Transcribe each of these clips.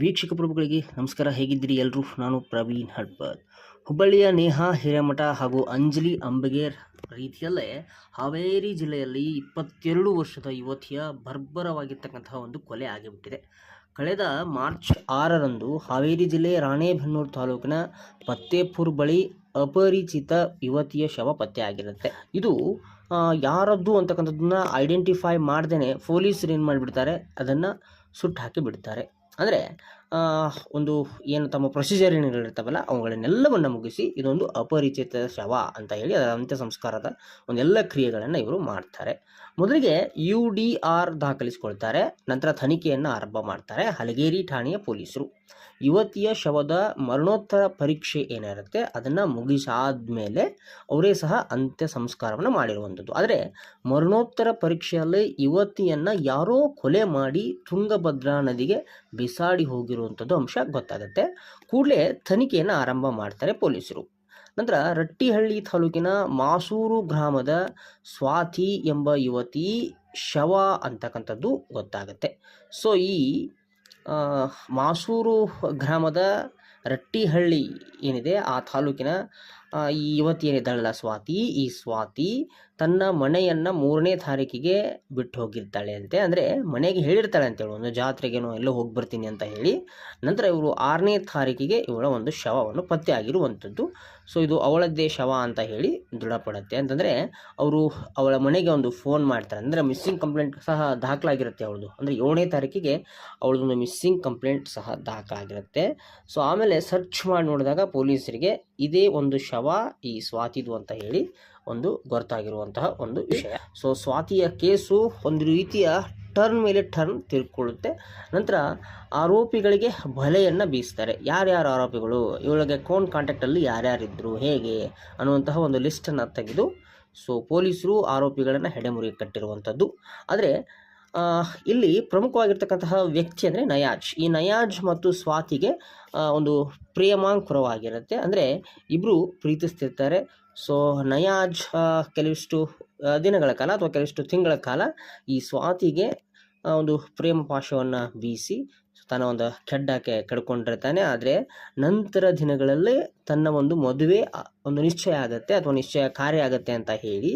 ವೀಕ್ಷಕ ಪ್ರಭುಗಳಿಗೆ ನಮಸ್ಕಾರ. ಹೇಗಿದ್ದೀರಿ ಎಲ್ಲರೂ? ನಾನು ಪ್ರವೀಣ್ ಹಡ್ಬಾದ್ ಹುಬ್ಬಳ್ಳಿಯ ನೇಹಾ ಹಿರೇಮಠ ಹಾಗೂ ಅಂಜಲಿ ಅಂಬಗೇರ್ ರೀತಿಯಲ್ಲೇ ಹಾವೇರಿ ಜಿಲ್ಲೆಯಲ್ಲಿ ಇಪ್ಪತ್ತೆರಡು ವರ್ಷದ ಯುವತಿಯ ಬರ್ಬರವಾಗಿರ್ತಕ್ಕಂತಹ ಒಂದು ಕೊಲೆ ಆಗಿಬಿಟ್ಟಿದೆ. ಕಳೆದ ಮಾರ್ಚ್ ಆರರಂದು ಹಾವೇರಿ ಜಿಲ್ಲೆ ರಾಣೇಬೆನ್ನೂರು ತಾಲೂಕಿನ ಪತ್ತೇಪುರ್ ಬಳಿ ಅಪರಿಚಿತ ಯುವತಿಯ ಶವ ಪತ್ತೆಯಾಗಿರುತ್ತೆ ಇದು ಯಾರದ್ದು ಅಂತಕ್ಕಂಥದ್ದನ್ನ ಐಡೆಂಟಿಫೈ ಮಾಡ್ದೇ ಪೊಲೀಸರು ಏನು ಮಾಡಿಬಿಡ್ತಾರೆ? ಅದನ್ನು ಸುಟ್ಟು ಹಾಕಿ ಬಿಡ್ತಾರೆ. ಅಂದರೆ ಒಂದು ಏನು ತಮ್ಮ ಪ್ರೊಸೀಜರ್ ಏನಿರ್ತಾವಲ್ಲ ಅವುಗಳನ್ನೆಲ್ಲವನ್ನು ಮುಗಿಸಿ ಇದೊಂದು ಅಪರಿಚಿತ ಶವ ಅಂತ ಹೇಳಿ ಅದರ ಅಂತ್ಯ ಸಂಸ್ಕಾರದ ಒಂದೆಲ್ಲ ಕ್ರಿಯೆಗಳನ್ನು ಇವರು ಮಾಡ್ತಾರೆ. ಮೊದಲಿಗೆ ಯು ಡಿ ಆರ್ ದಾಖಲಿಸಿಕೊಳ್ತಾರೆ, ನಂತರ ತನಿಖೆಯನ್ನು ಆರಂಭ ಮಾಡ್ತಾರೆ ಹಲಗೇರಿ ಠಾಣೆಯ ಪೊಲೀಸರು. ಯುವತಿಯ ಶವದ ಮರಣೋತ್ತರ ಪರೀಕ್ಷೆ ಏನಿರುತ್ತೆ, ಅದನ್ನು ಮುಗಿಸಾದ್ಮೇಲೆ ಅವರೇ ಸಹ ಅಂತ್ಯ ಸಂಸ್ಕಾರವನ್ನು ಮಾಡಿರುವಂಥದ್ದು. ಆದರೆ ಮರಣೋತ್ತರ ಪರೀಕ್ಷೆಯಲ್ಲಿ ಯುವತಿಯನ್ನು ಯಾರೋ ಕೊಲೆ ಮಾಡಿ ತುಂಗಭದ್ರಾ ನದಿಗೆ ಬಿಸಾಡಿ ಹೋಗಿರುವಂಥದ್ದು ಅಂಶ ಗೊತ್ತಾಗುತ್ತೆ. ಕೂಡಲೇ ತನಿಖೆಯನ್ನು ಆರಂಭ ಮಾಡ್ತಾರೆ ಪೊಲೀಸರು. ನಂತರ ರಟ್ಟಿಹಳ್ಳಿ ತಾಲೂಕಿನ ಮಾಸೂರು ಗ್ರಾಮದ ಸ್ವಾತಿ ಎಂಬ ಯುವತಿ ಶವ ಅಂತಕ್ಕಂಥದ್ದು ಗೊತ್ತಾಗುತ್ತೆ. ಸೊ, ಈ ಮಾಸೂರು ಗ್ರಾಮದ ರಟ್ಟಿಹಳ್ಳಿ ಏನಿದೆ, ಆ ತಾಲೂಕಿನ ಈ ಯುವತಿ ಏನಿದ್ದಾಳಲ್ಲ ಸ್ವಾತಿ, ಈ ಸ್ವಾತಿ ತನ್ನ ಮನೆಯನ್ನು ಮೂರನೇ ತಾರೀಕಿಗೆ ಬಿಟ್ಟು ಹೋಗಿರ್ತಾಳೆ ಅಂತೆ. ಅಂದರೆ ಮನೆಗೆ ಹೇಳಿರ್ತಾಳೆ ಅಂತೇಳಿ ಒಂದು ಜಾತ್ರೆಗೇನೋ ಎಲ್ಲೋ ಹೋಗಿ ಬರ್ತೀನಿ ಅಂತ ಹೇಳಿ. ನಂತರ ಇವರು ಆರನೇ ತಾರೀಕಿಗೆ ಇವಳ ಒಂದು ಶವವನ್ನು ಪತ್ತೆ ಆಗಿರುವಂಥದ್ದು. ಸೊ, ಇದು ಅವಳದ್ದೇ ಶವ ಅಂತ ಹೇಳಿ ದೃಢಪಡುತ್ತೆ. ಅಂತಂದರೆ ಅವರು ಅವಳ ಮನೆಗೆ ಒಂದು ಫೋನ್ ಮಾಡ್ತಾರೆ. ಅಂದರೆ ಮಿಸ್ಸಿಂಗ್ ಕಂಪ್ಲೇಂಟ್ ಸಹ ದಾಖಲಾಗಿರುತ್ತೆ ಅವಳದು. ಅಂದರೆ ಏಳನೇ ತಾರೀಕಿಗೆ ಅವಳದೊಂದು ಮಿಸ್ಸಿಂಗ್ ಕಂಪ್ಲೇಂಟ್ ಸಹ ದಾಖಲಾಗಿರುತ್ತೆ. ಸೊ, ಆಮೇಲೆ ಸರ್ಚ್ ಮಾಡಿ ನೋಡಿದಾಗ ಪೊಲೀಸರಿಗೆ ಇದೇ ಒಂದು ಶವ ಈ ಸ್ವಾತಿದು ಅಂತ ಹೇಳಿ ಒಂದು ಗೊತ್ತಾಗಿರುವಂತಹ ಒಂದು ವಿಷಯ. ಸೊ ಸ್ವಾತಿಯ ಕೇಸು ಒಂದು ರೀತಿಯ ಟರ್ನ್ ಮೇಲೆ ಟರ್ನ್ ತಿರ್ಕೊಳ್ಳುತ್ತೆ ನಂತರ ಆರೋಪಿಗಳಿಗೆ ಬಲೆಯನ್ನು ಬೀಸ್ತಾರೆ. ಯಾರ್ಯಾರು ಆರೋಪಿಗಳು? ಇವಳಿಗೆ ಕೋನ್ ಕಾಂಟ್ಯಾಕ್ಟಲ್ಲಿ ಯಾರ್ಯಾರಿದ್ರು? ಹೇಗೆ? ಅನ್ನುವಂತಹ ಒಂದು ಲಿಸ್ಟನ್ನು ತೆಗೆದು ಸೊ ಪೊಲೀಸರು ಆರೋಪಿಗಳನ್ನು ಹೆಡೆಮುರಿ ಕಟ್ಟಿರುವಂಥದ್ದು ಆದರೆ ಇಲ್ಲಿ ಪ್ರಮುಖವಾಗಿರ್ತಕ್ಕಂತಹ ವ್ಯಕ್ತಿ ಅಂದರೆ ನಯಾಜ್. ಈ ನಯಾಜ್ ಮತ್ತು ಸ್ವಾತಿಗೆ ಒಂದು ಪ್ರೇಮಾಂಕುರವಾಗಿರುತ್ತೆ. ಅಂದರೆ ಇಬ್ಬರು ಪ್ರೀತಿಸ್ತಿರ್ತಾರೆ. ಸೊ ನಯಾಜ್ ಕೆಲವಿಷ್ಟು ದಿನಗಳ ಕಾಲ ಅಥವಾ ಕೆಲವಿಷ್ಟು ತಿಂಗಳ ಕಾಲ ಈ ಸ್ವಾತಿಗೆ ಒಂದು ಪ್ರೇಮ ಪಾಶವನ್ನು ಬೀಸಿ ತನ್ನ ಒಂದು ಕೆಡ್ಡಕ್ಕೆ ಕಡ್ಕೊಂಡಿರ್ತಾನೆ. ಆದರೆ ನಂತರ ದಿನಗಳಲ್ಲಿ ತನ್ನ ಒಂದು ಮದುವೆ ಒಂದು ನಿಶ್ಚಯ ಆಗುತ್ತೆ ಅಥವಾ ನಿಶ್ಚಯ ಕಾರ್ಯ ಆಗುತ್ತೆ ಅಂತ ಹೇಳಿ,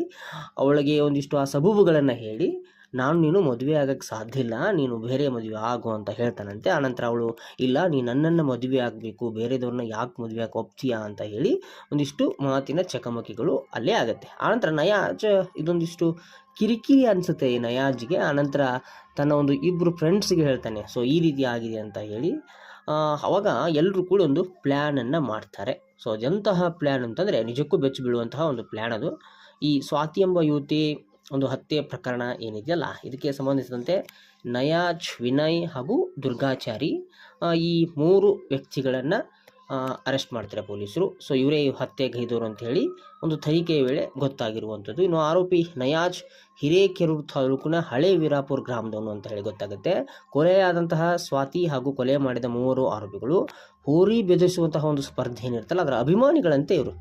ಅವಳಿಗೆ ಒಂದಿಷ್ಟು ಆ ಸಬೂಬುಗಳನ್ನು ಹೇಳಿ ನಾನು ನೀನು ಮದುವೆ ಆಗಕ್ಕೆ ಸಾಧ್ಯ ಇಲ್ಲ, ನೀನು ಬೇರೆ ಮದುವೆ ಆಗು ಅಂತ ಹೇಳ್ತಾನಂತೆ. ಆನಂತರ ಅವಳು, ಇಲ್ಲ ನೀನು ನನ್ನನ್ನು ಮದುವೆ ಆಗಬೇಕು, ಬೇರೆದವ್ರನ್ನ ಯಾಕೆ ಮದುವೆ ಆಗಿ ಒಪ್ತೀಯಾ? ಅಂತ ಹೇಳಿ ಒಂದಿಷ್ಟು ಮಾತಿನ ಚಕಮಕಿಗಳು ಅಲ್ಲೇ ಆಗುತ್ತೆ. ಆನಂತರ ನಯಾಜ್ ಇದೊಂದಿಷ್ಟು ಕಿರಿಕಿರಿ ಅನಿಸುತ್ತೆ ಈ ನಯಾಜ್ಗೆ. ಆನಂತರ ತನ್ನ ಒಂದು ಇಬ್ಬರು ಫ್ರೆಂಡ್ಸ್ಗೆ ಹೇಳ್ತಾನೆ, ಸೊ, ಈ ರೀತಿ ಆಗಿದೆ ಅಂತ ಹೇಳಿ. ಅವಾಗ ಎಲ್ಲರೂ ಕೂಡ ಒಂದು ಪ್ಲ್ಯಾನನ್ನು ಮಾಡ್ತಾರೆ. ಸೊ, ಅದೆಂತಹ ಪ್ಲ್ಯಾನ್ ಅಂತಂದರೆ ನಿಜಕ್ಕೂ ಬೆಚ್ಚಿ ಬೀಳುವಂತಹ ಒಂದು ಪ್ಲ್ಯಾನ್ ಅದು. ಈ ಸ್ವಾತಿ ಎಂಬ ಯುವತಿ ಒಂದು ಹತ್ಯೆ ಪ್ರಕರಣ ಏನಿದೆಯಲ್ಲ, ಇದಕ್ಕೆ ಸಂಬಂಧಿಸಿದಂತೆ ನಯಾಜ್ ವಿನಯ್ ಹಾಗೂ ದುರ್ಗಾಚಾರಿ ಈ ಮೂರು ವ್ಯಕ್ತಿಗಳನ್ನು ಅರೆಸ್ಟ್ ಮಾಡ್ತಾರೆ ಪೊಲೀಸರು. ಸೊ ಇವರೇ ಹತ್ಯೆಗೈದವರು ಅಂತ ಹೇಳಿ ಒಂದು ತನಿಖೆಯ ವೇಳೆ ಗೊತ್ತಾಗಿರುವಂಥದ್ದು. ಇನ್ನು ಆರೋಪಿ ನಯಾಜ್ ಹಿರೇಕೆರೂರು ತಾಲೂಕಿನ ಹಳೆ ವೀರಾಪುರ ಗ್ರಾಮದವನು ಅಂತ ಹೇಳಿ ಗೊತ್ತಾಗುತ್ತೆ. ಕೊಲೆಯಾದಂತಹ ಸ್ವಾತಿ ಹಾಗೂ ಕೊಲೆ ಮಾಡಿದ ಮೂವರು ಆರೋಪಿಗಳು ಹೋರಿ ಬೆದರಿಸುವಂತಹ ಒಂದು ಸ್ಪರ್ಧೆ ಏನಿರ್ತಲ್ಲ ಅದರ ಅಭಿಮಾನಿಗಳಂತೆ ಇವರು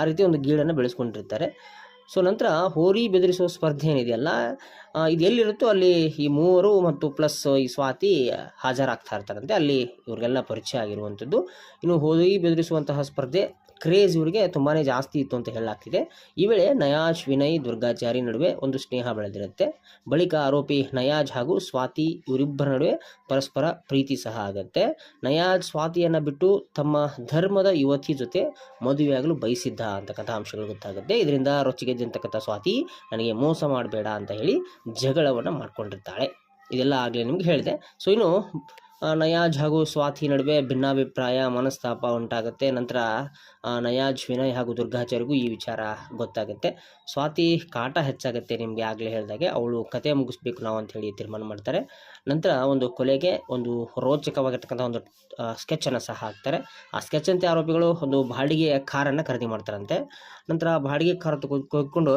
ಆ ರೀತಿ ಒಂದು ಗೀಳನ್ನು ಬೆಳೆಸ್ಕೊಂಡಿರ್ತಾರೆ. ಸೊ ನಂತರ ಹೋರಿ ಬೆದರಿಸುವ ಸ್ಪರ್ಧೆ ಏನಿದೆಯಲ್ಲ ಇದು ಎಲ್ಲಿರುತ್ತೋ ಅಲ್ಲಿ ಈ ಮೂವರು ಮತ್ತು ಪ್ಲಸ್ ಈ ಸ್ವಾತಿ ಹಾಜರಾಗ್ತಾ ಇರ್ತಾರಂತೆ. ಅಲ್ಲಿ ಇವ್ರಿಗೆಲ್ಲ ಪರಿಚಯ ಆಗಿರುವಂಥದ್ದು. ಇನ್ನು ಹೋರಿ ಬೆದರಿಸುವಂತಹ ಸ್ಪರ್ಧೆ ಕ್ರೇಜ್ ಇವರಿಗೆ ತುಂಬಾ ಜಾಸ್ತಿ ಇತ್ತು ಅಂತ ಹೇಳಲಾಗ್ತಿದೆ. ಈ ವೇಳೆ ನಯಾಜ್ ವಿನಯ್ ದುರ್ಗಾಚಾರಿ ನಡುವೆ ಒಂದು ಸ್ನೇಹ ಬೆಳೆದಿರುತ್ತೆ. ಬಳಿಕ ಆರೋಪಿ ನಯಾಜ್ ಹಾಗೂ ಸ್ವಾತಿ ಇವರಿಬ್ಬರ ನಡುವೆ ಪರಸ್ಪರ ಪ್ರೀತಿ ಸಹ ಆಗುತ್ತೆ. ನಯಾಜ್ ಸ್ವಾತಿಯನ್ನು ಬಿಟ್ಟು ತಮ್ಮ ಧರ್ಮದ ಯುವತಿ ಜೊತೆ ಮದುವೆಯಾಗಲು ಬಯಸಿದ್ದ ಅಂತಕ್ಕಂಥ ಅಂಶಗಳು ಗೊತ್ತಾಗುತ್ತೆ. ಇದರಿಂದ ರೊಚ್ಚಿಗೆದ್ದಂತಕ್ಕಂಥ ಸ್ವಾತಿ, ನನಗೆ ಮೋಸ ಮಾಡಬೇಡ ಅಂತ ಹೇಳಿ ಜಗಳವನ್ನು ಮಾಡಿಕೊಂಡಿರ್ತಾಳೆ. ಇದೆಲ್ಲ ಆಗಲೇ ನಿಮ್ಗೆ ಹೇಳಿದೆ. ಸೊ ಇನ್ನು ನಯಾಜ್ ಹಾಗೂ ಸ್ವಾತಿ ನಡುವೆ ಭಿನ್ನಾಭಿಪ್ರಾಯ, ಮನಸ್ತಾಪ ಉಂಟಾಗುತ್ತೆ. ನಂತರ ನಯಾಜ್, ವಿನಯ್ ಹಾಗೂ ದುರ್ಗಾಚಾರ್ಯಗೂ ಈ ವಿಚಾರ ಗೊತ್ತಾಗುತ್ತೆ. ಸ್ವಾತಿ ಕಾಟ ಹೆಚ್ಚಾಗುತ್ತೆ ನಿಮಗೆ ಆಗಲೇ ಹೇಳಿದಾಗೆ. ಅವಳು ಕತೆ ಮುಗಿಸ್ಬೇಕು ನಾವು ಅಂತ ಹೇಳಿ ತೀರ್ಮಾನ ಮಾಡ್ತಾರೆ. ನಂತರ ಒಂದು ಕೊಲೆಗೆ ಒಂದು ರೋಚಕವಾಗಿರ್ತಕ್ಕಂಥ ಒಂದು ಸ್ಕೆಚನ್ನು ಸಹ ಹಾಕ್ತಾರೆ. ಆ ಸ್ಕೆಚ್ ಅಂತೆ ಆರೋಪಿಗಳು ಒಂದು ಬಾಡಿಗೆ ಕಾರನ್ನು ಖರೀದಿ ಮಾಡ್ತಾರಂತೆ. ನಂತರ ಬಾಡಿಗೆ ಕಾರ್ ತೆಗೆದುಕೊಂಡು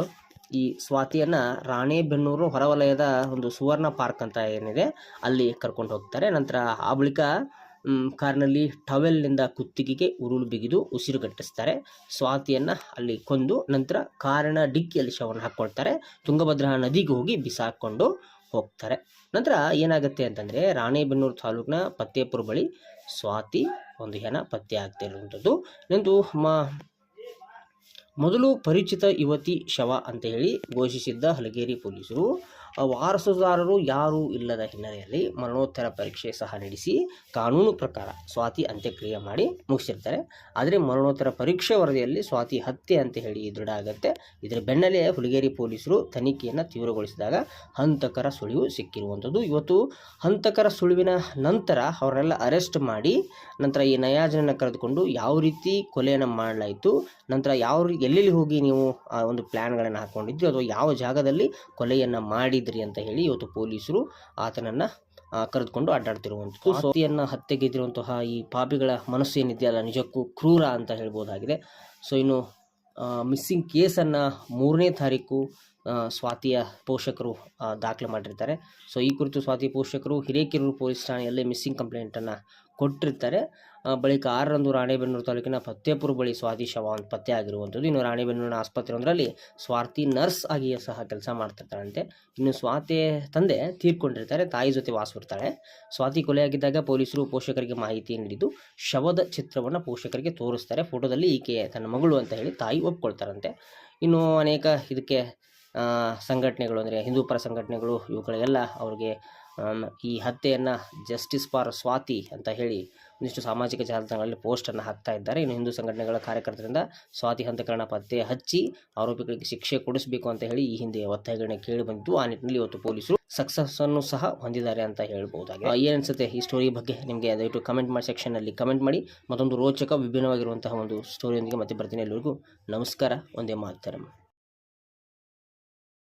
ಈ ಸ್ವಾತಿಯನ್ನು ರಾಣೇಬೆನ್ನೂರು ಹೊರವಲಯದ ಒಂದು ಸುವರ್ಣ ಪಾರ್ಕ್ ಅಂತ ಏನಿದೆ, ಅಲ್ಲಿ ಕರ್ಕೊಂಡು ಹೋಗ್ತಾರೆ. ನಂತರ ಆ ಬಳಿಕ ಕಾರಿನಲ್ಲಿ ಟವೆಲ್ನಿಂದ ಕುತ್ತಿಗೆಗೆ ಉರುಳು ಬಿಗಿದು ಉಸಿರು ಕಟ್ಟಿಸ್ತಾರೆ ಸ್ವಾತಿಯನ್ನು ಅಲ್ಲಿ ಕೊಂದು ನಂತರ ಕಾರಿನ ಡಿಕ್ಕಿಯಲ್ಲಿ ಶವವನ್ನು ಹಾಕ್ಕೊಳ್ತಾರೆ. ತುಂಗಭದ್ರಾ ನದಿಗೆ ಹೋಗಿ ಬಿಸಾಕೊಂಡು ಹೋಗ್ತಾರೆ. ನಂತರ ಏನಾಗುತ್ತೆ ಅಂತಂದರೆ, ರಾಣೆಬೆನ್ನೂರು ತಾಲೂಕಿನ ಪತ್ತೇಪುರ ಬಳಿ ಸ್ವಾತಿ ಒಂದು ಹೆಣ ಪತ್ತೆ ಆಗ್ತಿರುವಂಥದ್ದು ನಿಂದು ಮ ಮೊದಲು ಪರಿಚಿತ ಯುವತಿ ಶವ ಅಂತ ಹೇಳಿ ಘೋಷಿಸಿದ್ದ ಹಲಗೇರಿ ಪೊಲೀಸರು. ವಾರಸುದಾರರು ಯಾರೂ ಇಲ್ಲದ ಹಿನ್ನೆಲೆಯಲ್ಲಿ ಮರಣೋತ್ತರ ಪರೀಕ್ಷೆ ಸಹ ನಡೆಸಿ ಕಾನೂನು ಪ್ರಕಾರ ಸ್ವಾತಿ ಅಂತ್ಯಕ್ರಿಯೆ ಮಾಡಿ ಮುಗಿಸಿರ್ತಾರೆ. ಆದರೆ ಮರಣೋತ್ತರ ಪರೀಕ್ಷೆ ವರದಿಯಲ್ಲಿ ಸ್ವಾತಿ ಹತ್ಯೆ ಅಂತ ಹೇಳಿ ದೃಢ ಆಗುತ್ತೆ. ಇದರ ಬೆನ್ನಲ್ಲೇ ಹುಲಿಗೇರಿ ಪೊಲೀಸರು ತನಿಖೆಯನ್ನು ತೀವ್ರಗೊಳಿಸಿದಾಗ ಹಂತಕರ ಸುಳಿವು ಸಿಕ್ಕಿರುವಂಥದ್ದು. ಇವತ್ತು ಹಂತಕರ ಸುಳಿವಿನ ನಂತರ ಅವರನ್ನೆಲ್ಲ ಅರೆಸ್ಟ್ ಮಾಡಿ ನಂತರ ಈ ನಯಾಜನನ್ನು ಕರೆದುಕೊಂಡು ಯಾವ ರೀತಿ ಕೊಲೆಯನ್ನು ಮಾಡಲಾಯಿತು, ನಂತರ ಯಾವ ಎಲ್ಲೆಲ್ಲಿ ಹೋಗಿ ನೀವು ಆ ಒಂದು ಪ್ಲ್ಯಾನ್ಗಳನ್ನು ಹಾಕ್ಕೊಂಡಿದ್ರಿ ಅಥವಾ ಯಾವ ಜಾಗದಲ್ಲಿ ಕೊಲೆಯನ್ನು ಮಾಡಿದ್ರಿ ಅಂತ ಹೇಳಿ ಇವತ್ತು ಪೊಲೀಸರು ಆತನನ್ನು ಕರೆದುಕೊಂಡು ಅಡ್ಡಾಡ್ತಿರುವಂಥದ್ದು. ಸ್ವಾತಿಯನ್ನು ಹತ್ಯೆಗೆದಿರುವಂತಹ ಈ ಪಾಪಿಗಳ ಮನಸ್ಸು ಏನಿದೆಯಲ್ಲ ನಿಜಕ್ಕೂ ಕ್ರೂರ ಅಂತ ಹೇಳ್ಬೋದಾಗಿದೆ. ಸೊ ಇನ್ನು ಮಿಸ್ಸಿಂಗ್ ಕೇಸನ್ನು ಮೂರನೇ ತಾರೀಕು ಸ್ವಾತಿಯ ಪೋಷಕರು ದಾಖಲೆ ಮಾಡಿರ್ತಾರೆ. ಸೊ ಈ ಕುರಿತು ಸ್ವಾತಿ ಪೋಷಕರು ಹಿರೇಕೆರೂರು ಪೊಲೀಸ್ ಠಾಣೆಯಲ್ಲಿ ಮಿಸ್ಸಿಂಗ್ ಕಂಪ್ಲೇಂಟನ್ನು ಕೊಟ್ಟಿರ್ತಾರೆ. ಬಳಿಕ ಆರರಂದು ರಾಣೆಬೆನ್ನೂರು ತಾಲೂಕಿನ ಫತ್ತೇಪುರ ಬಳಿ ಸ್ವಾತಿ ಶವ ಒಂದು ಪತ್ತೆ ಆಗಿರುವಂಥದ್ದು. ಇನ್ನು ರಾಣೆಬೆನ್ನೂರಿನ ಆಸ್ಪತ್ರೆ ಒಂದರಲ್ಲಿ ಸ್ವಾರ್ಥಿ ನರ್ಸ್ ಆಗಿ ಸಹ ಕೆಲಸ ಮಾಡ್ತಿರ್ತಾಳಂತೆ ಇನ್ನು ಸ್ವಾತಿ ತಂದೆ ತೀರ್ಕೊಂಡಿರ್ತಾರೆ, ತಾಯಿ ಜೊತೆ ವಾಸವಿರ್ತಾಳೆ ಸ್ವಾತಿ ಕೊಲೆಯಾಗಿದ್ದಾಗ ಪೊಲೀಸರು ಪೋಷಕರಿಗೆ ಮಾಹಿತಿ ನೀಡಿದ್ದು, ಶವದ ಚಿತ್ರವನ್ನು ಪೋಷಕರಿಗೆ ತೋರಿಸ್ತಾರೆ. ಫೋಟೋದಲ್ಲಿ ಈಕೆ ತನ್ನ ಮಗಳು ಅಂತ ಹೇಳಿ ತಾಯಿ ಒಪ್ಕೊಳ್ತಾರಂತೆ. ಇನ್ನು ಅನೇಕ ಇದಕ್ಕೆ ಸಂಘಟನೆಗಳು ಅಂದರೆ ಹಿಂದೂ ಪರ ಸಂಘಟನೆಗಳು, ಇವುಗಳೆಲ್ಲ ಅವ್ರಿಗೆ ಈ ಹತ್ಯೆಯನ್ನು ಜಸ್ಟಿಸ್ ಫಾರ್ ಸ್ವಾತಿ ಅಂತ ಹೇಳಿ ಒಂದಿಷ್ಟು ಸಾಮಾಜಿಕ ಜಾಲತಾಣಗಳಲ್ಲಿ ಪೋಸ್ಟನ್ನು ಹಾಕ್ತಾ ಇದ್ದಾರೆ. ಇನ್ನು ಹಿಂದೂ ಸಂಘಟನೆಗಳ ಕಾರ್ಯಕರ್ತರಿಂದ ಸ್ವಾತಿ ಹಂತಕರಣ ಪತ್ತೆ ಹಚ್ಚಿ ಆರೋಪಿಗಳಿಗೆ ಶಿಕ್ಷೆ ಕೊಡಿಸಬೇಕು ಅಂತ ಹೇಳಿ ಈ ಹಿಂದೆ ಒತ್ತಾಯಗಳನ್ನ ಕೇಳಿ ಬಂದಿದ್ದು. ಆ ನಿಟ್ಟಿನಲ್ಲಿ ಇವತ್ತು ಪೊಲೀಸರು ಸಕ್ಸಸ್ ಅನ್ನು ಸಹ ಹೊಂದಿದ್ದಾರೆ ಅಂತ ಹೇಳ್ಬೋದು ಏನ್ ಈ ಸ್ಟೋರಿ ಬಗ್ಗೆ ನಿಮಗೆ ದಯವಿಟ್ಟು ಕಮೆಂಟ್ ಮಾಡಿ ಸೆಕ್ಷನಲ್ಲಿ ಕಮೆಂಟ್ ಮಾಡಿ. ಮತ್ತೊಂದು ರೋಚಕ ವಿಭಿನ್ನವಾಗಿರುವಂತಹ ಒಂದು ಸ್ಟೋರಿಯೊಂದಿಗೆ ಮತ್ತೆ ಬರ್ತೀನಿ ಎಲ್ಲರಿಗೂ ನಮಸ್ಕಾರ, ಒಂದೇ ಮಾತರಂ.